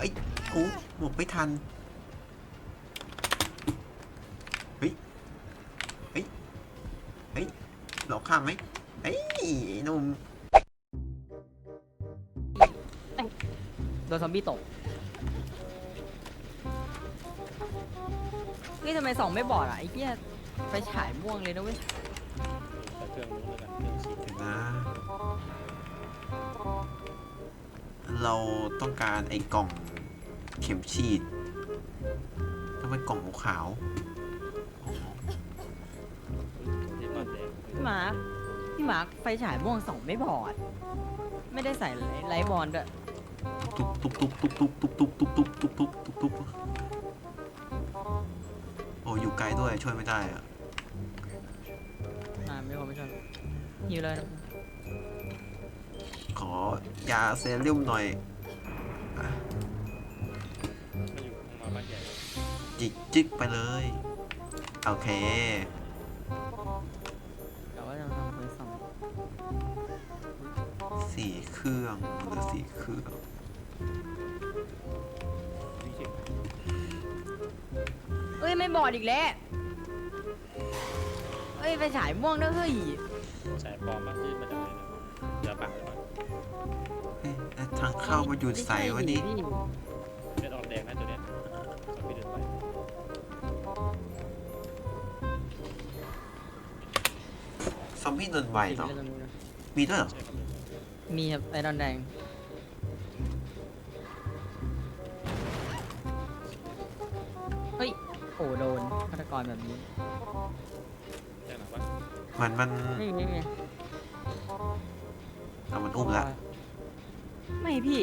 เอ้ยกูหมกไม่ทัน เฮ้ย เฮ้ย เฮ้ย หลอกข้ามไหมเฮ้ยไอ้หนุ่มโดนซอมบี้ตกเฮ้ยทำไมสองไม่บอดอะไอ้เหี้ยไปฉายม่วงเลยนะเว้ยแต่เครื่องนู้นแล้วกันเครื่องฉีดเดี๋ยวนะ เราต้องการไอ้กล่อง เข็มฉีดต้องเป็นกล่องขาวๆอ๋อที่บ้านแดงพี่มาร์คพี่มาร์คไฟฉายม่วงสองไม่บอด ไม่ได้ใส่ไลท์บอลด้วยตุ๊บตุ๊บตุ๊บตุ๊บตุ๊บตุ๊บตุ๊บตุ๊บตุ๊บตุ๊บตุ๊บตุ๊บตุ๊บโอ้อยู่ไกลด้วยช่วยไม่ได้อะอ่าไม่พอไม่ชอบหิวเลยนะขอยาเซรุ่มหน่อย จิกจิกไปเลย โอเค แต่ว่าจะทำไฟสองสี่เครื่องเหรือสี่เครื่องวิชิตเอ้ยไม่บอดอีกแล้ว เอ้ยไฟฉายม่วงด้วยเฮ้ยสายปลอมมายื่นมาจากไหนเนี่ยยาปากหรือเปล่าเอ๊ะแล้วทางเข้ามาอยู่ใสวะนี่ไม่ใช่ดิเลือดออกแดงนะตัวเนี้ย ซอมบี้เดินไวพี่เหรอเล่นตรงนี้นะมีด้วยเหรอใช่ครับมีครับไอรอนแดง เฮ้ย โอ้โดนฆาตกรแบบนี้แจ้งหนักว่ามันมันไม่มีไม่มีเอามันอุ้มละไม่พี่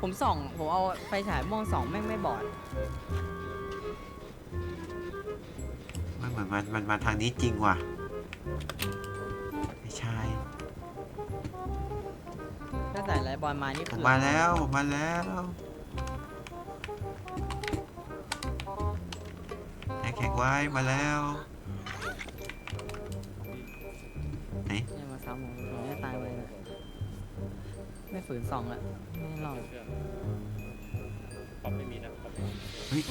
ผมส่อง ผมเอาไฟฉายม่วงส่องแม่งไม่บอด มันเหมือนมันมันมาทางนี้จริงว่ะ ไม่ใช่ถ้าใส่ไลท์บอลมานี่ผคืมอมาแล้วผมมาแล้วแข็งแข็งไว้มาแล้วไหนเนี่ยมาซ้ำผมผมจะตายไปเลยไม่ฝืนส่องละไม่รอด เครื่องปอมไม่มีนะปอมไม่มี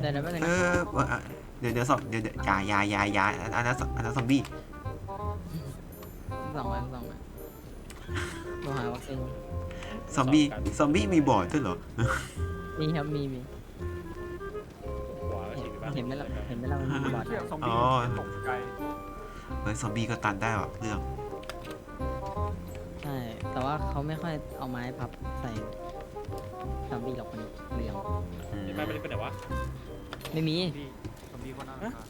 เดี๋ยวเดี๋ยวแป๊บนึงเอนะอเอออะเดี๋ยวเดี๋ยวสอบเดี๋ยวเดี๋ยวอยาอยาอยาอยาอันอันนั้นอันนั้นซอมบี้ส่องไว้ส่องไว้โทรหาวัคซีนซอมบี้ซอมบี้มีบอร์ดด้วยเหรอมีครับมีมีขวาก็ฉีดไปบ้างเห็นไหมล่ะเห็นไหมล่ะมันมีบอดเชี่ยซอมอ๋บี้อตกไกลเฮ้ยซอมบี้ก็ตันได้ว่ะเรื่องใช่ แต่ว่าเขาไม่ค่อยเอาไม้พับใส่ซอมบี้หรอกมันเปลืองอืมไอ้บ้านไม่ได้ไปไหนวะไม่มีพี่ซอมบี้คนน่ารำคา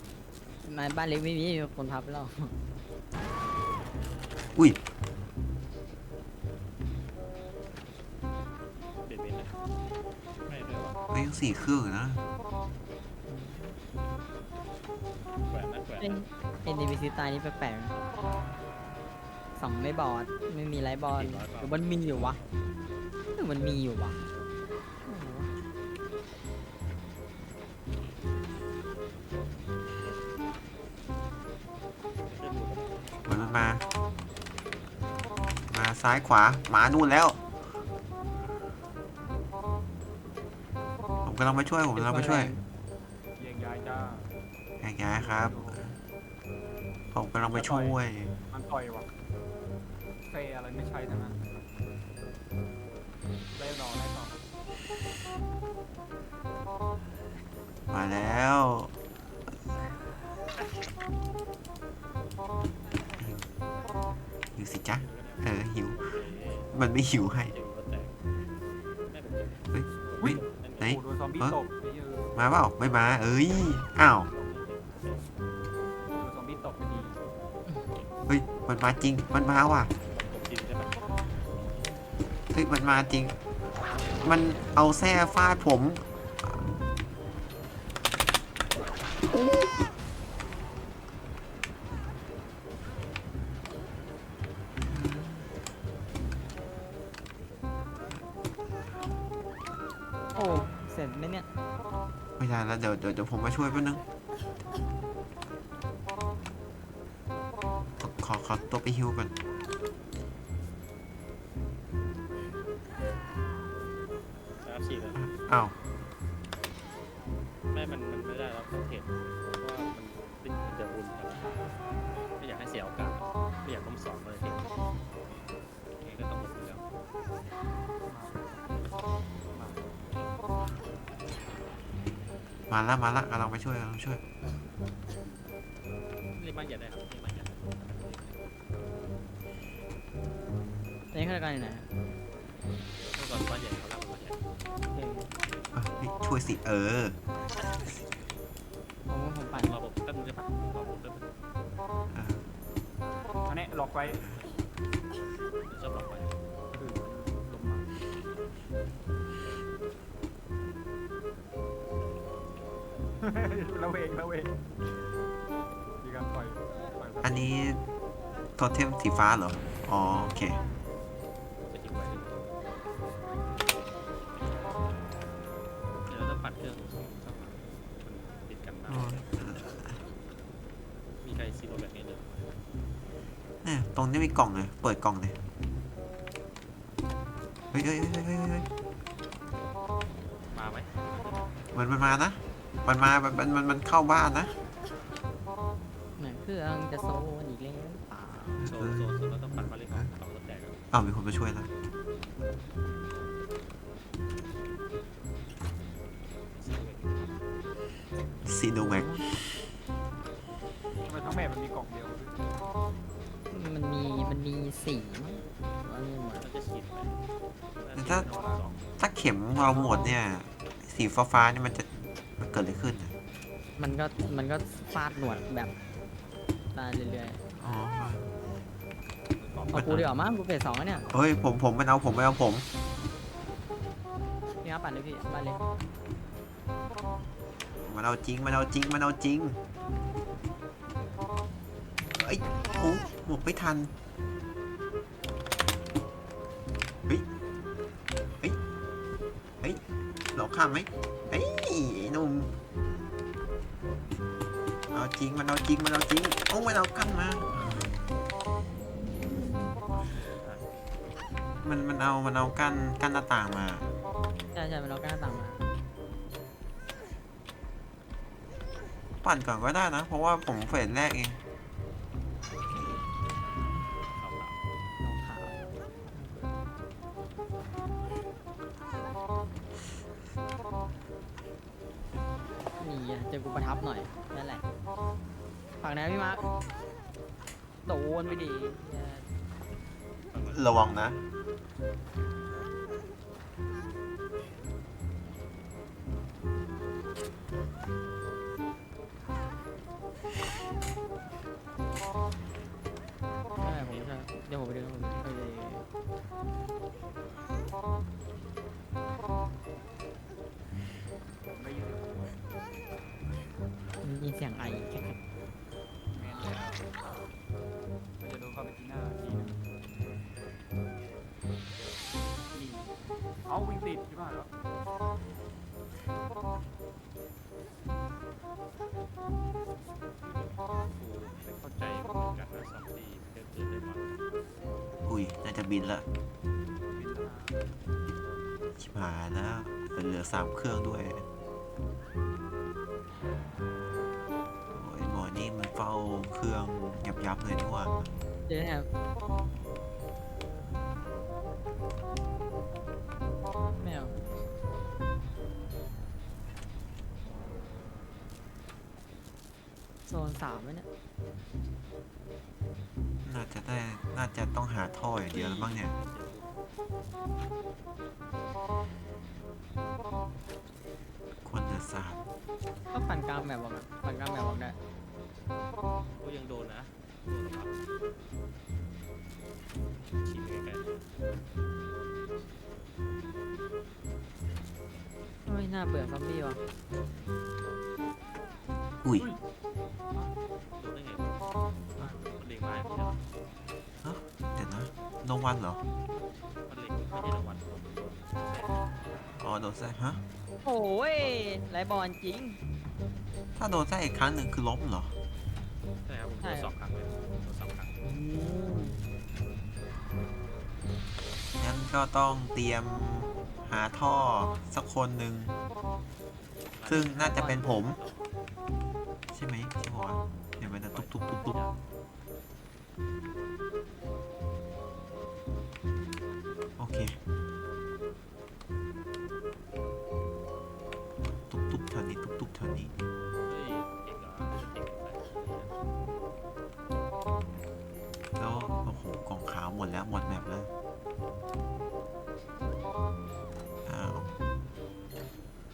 ญไม้บ้านเล็กไม่มีมีคนพับแล้วอุ้ยเบียดเบียนนะไม่เลยวะเฮ้ยยังสี่เครื่องอยู่นะแหวนนะแหวนเป็นนะเอ็นดีบีซีตายนี่แปลกๆนะ สองไม่บอดไม่มีไรบอลหรือมันมีอยู่วะหรือมันมีอยู่วะไม่รู้วะเล่นดูกันเหมือนมันมา มาซ้ายขวาหมานู่นแล้ว ผมกำลังมาช่วย ผมกำลังมาช่วยเยียงย้ายจ้าแยกย้ายครับ ผมกำลังไปช่วย มันต่อยว่ะ เฟยอะไรไม่ใช่ทั้งนั้นเล่นรอเล่นต่อมาแล้ว หิวสิจ๊ะ เออ หิว มันไม่หิวให้เดี๋ยวรถแตกไม่เป็นไรเฮ้ยเฮ้ยไหน โอ้โหโดนซอมบี้ตบไปเยอะมาเปล่าไม่มา เอ้ย อ้าว โดนซอมบี้ตบไปดี เฮ้ย มันมาจริง มันมาว่ะ ฮ้ยมันมาจริง มันเอาแส้ฟาดผม โอ้ เสร็จไหมเนี่ย ไม่ได้แล้วเดี๋ยวเดี๋ยวเดี๋ยวผมมาช่วยแป๊บนึง ขอขอตัวไปฮิวก่อน อ้าวไม่มันมันไม่ได้แล้วต้องเห็นเพราะว่ามันติดมันจะบุญครับไม่อยากให้เสียโอกาสไม่อยากล้มสองเลยทีเองก็ต้องหมดอยู่แล้วมาละมาละกำลังไปช่วยกำลังช่วยรีบบ้านใหญ่ได้ครับรีบบ้านใหญ่ตอนนี้ข้าราชการอยู่ไหนเมื่อก่อนบ้านใหญ่เขาเล่าบ้านใหญ่ ช่วยสิ เออ ผมว่าผมปั่นรอผมแป๊บนึงได้ปะรอผมแป๊บนึงเอออันนี้ล็อกไว้ชอบหลอกไปคือลงมาระเวงระเวงมีการปล่อยปล่อยอันนี้โทเทมสีฟ้าเหรอ อ๋อ โอเค มันติดกันมามีใครซีโรแบบนี้เลยเนี่ยตรงนี้มีกล่องเลยเปิดกล่องเลยเฮ้ยเฮ้ยเฮ้ยเฮ้ยเฮ้ยมาไหมมันมันมานะ มันมา มันมันมันมันเข้าบ้านนะเหมือนเครื่องจะโซนอีกแล้วหรือเปล่าโซนโซนโซนเราต้องปัดมาเลยก่อนสองรถแตกแล้วอ้าวมีคนมาช่วยแล้ว ซีโรแบบซีโนแวคทำไมทั้งแม่มันมีกล่องเดียวมันมีมันมีสีมั้งว่าไม่หมดเราจะฉีดไปแต่ถ้าถ้าเข็มเราหมดเนี่ย สีฟ้าฟ้าๆนี่มันจะมันเกิดอะไรขึ้นอะมันก็มันก็ฟาดหนวดแบบตายเรื่อยอ๋อๆเอากูดีกว่ามั้งกูเฟสสองแล้วเนี่ยเฮ้ยผมผมไม่เอาผมไม่เอาผมพี่ครับปั่นเลยพี่ปั่นเลย มันเอาจริงมันเอาจริงมันเอาจริงเอ้ยโอ้หมกไม่ทันเฮ้ยเฮ้ยเฮ้ยเราข้ามไหมเฮ้ยหนุ่มเอาจริงมันเอาจริงมันเอาจริงโอ้มันเอากั้นมามันมันเอามันเอากั้นกั้นหน้าต่างมาใช่ใช่มันเรากล้าต่างมา ปั่นก่อนก็ได้นะ เพราะว่าผมเฟสแรกเองน้องขาวนี่อะเจอกูประทับหน่อยนั่นแหละฝั่งไหนพี่มาร์คโดนไปดีระวังนะ เสียงไอแค่แมนมันจะโดนเขาไปที่หน้าทีนึงนี่เอาวิ่งติดใช่ไหมแล้วไม่เข้าใจเหมือนกันนะซอมบี้เกิดเกิดได้มาอุ้ยน่าจะบินละบินแล้วนะชิบหายแล้วเหลือสามเครื่องด้วย เดี๋ยวนะครับไม่เอาโซนสามไหมเนี่ยน่าจะได้ น่าจะต้องหาท่ออย่างเดียวแล้วบ้างเนี่ยคนเดือดสาดก็ปั่นกลางแบบบอกอะปั่นกลางแบบบอกได้ก็ยังโดนนะ โดนหรอครับฉีดไปไกลเฮ้ยน่าเบื่อซอมบี้ว่ะอุ้ยๆโดนได้ไงมันเล็งไม้ไม่ใช่เหรอเดี๋ยวนะโนวันเหรอ มันเล็งไม่ใช่รางวัลอ๋อโดนแทรกฮะ โอ้ยไรบอลจริง ถ้าโดนแทรกอีกครั้งหนึ่งคือล้มเหรอ ใช่ครับผมโดนสองครั้งเลยโดนสองครั้งงั้นก็ต้องเตรียมหาท่อสักคนหนึ่ง ซึ่งน่าจะเป็นผม ใช่ไหมใช่ปะวะเดี๋ยวมันจะตุ๊บตุ๊บตุ๊บตุ๊บ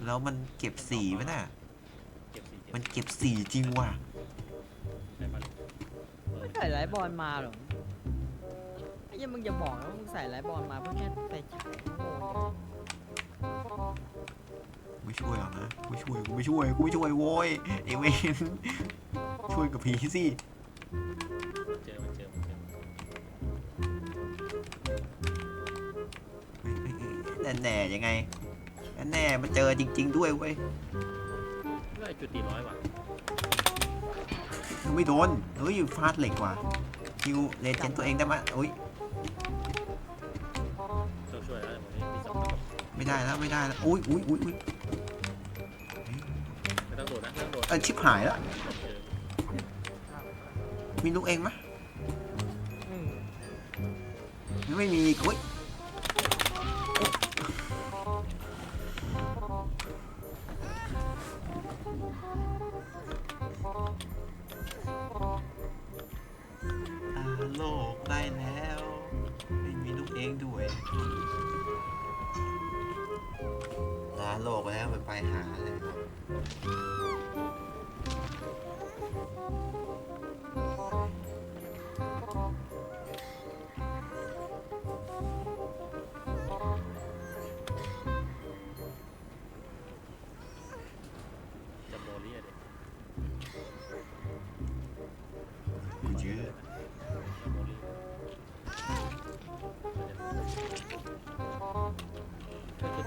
แล้วมันเก็บสีไหมน่ะ เก็บสีเก็บมันเก็บสีจริงว่ะ ได้ปะเออไม่ใส่ไลท์บอลมาหรอไอ้เหี้ยังมึงอย่าบอกนะว่ามึงใส่ไลท์บอลมาเพื่อแค่ไปฉายโง่เนี่ยไม่ช่วยหรอกนะไม่ช่วยกูไม่ช่วยกูไม่ช่วยโว้ยไอเวนช่วยกับผีสิ เจอมันเจอมันเจอเฮ้ยเฮ้ยเฮ้ยแน่แน่ๆยังไง แน่แน่ๆมันเจอจริง ๆ ด้วยเว้ยเฮ้ยจุดตีร้อยว่ะไม่โดนเฮ้ยฟาดเหล็กว่ะคิวเลเจนตัวเองได้ไหมยอุ้ยต้องช่วยแล้วผมนี่มีสองกระบอกไม่ได้แล้วไม่ได้แล้วอุ้ยอุ้ยอุ้ยอุ้ยไม่ต้องโดดนะไม่ต้องโดดเออชิบหายแล้วเจอมีลูกเองไหมยอืมไม่มีอีกอุ้ย องด้วยลาโลกแล้วไปไปหาเลยครับ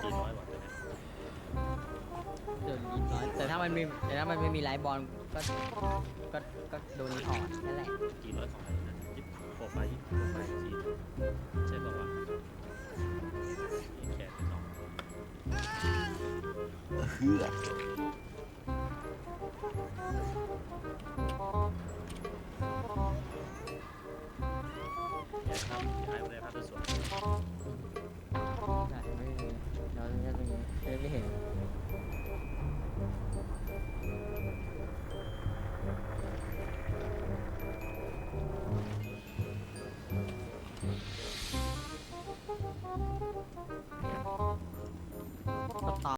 จุดตีร้อยว่ะตัวเนี้ยเดี๋ยวยิงน้อยแต่ถ้ามันมีแต่ถ้ามันไม่มีไลท์บอลก็ก็ก็โดนถอดนั่นแหละกี่ร้อยของอะไรนะยิบโปรไฟล์ยิบโปรไฟล์จีใช่ป่าวะนี่แขนสองเฮืออย่าทำ อย่าให้มันได้ภาพสวยใช่ไม่มีเราจะไม่เห็น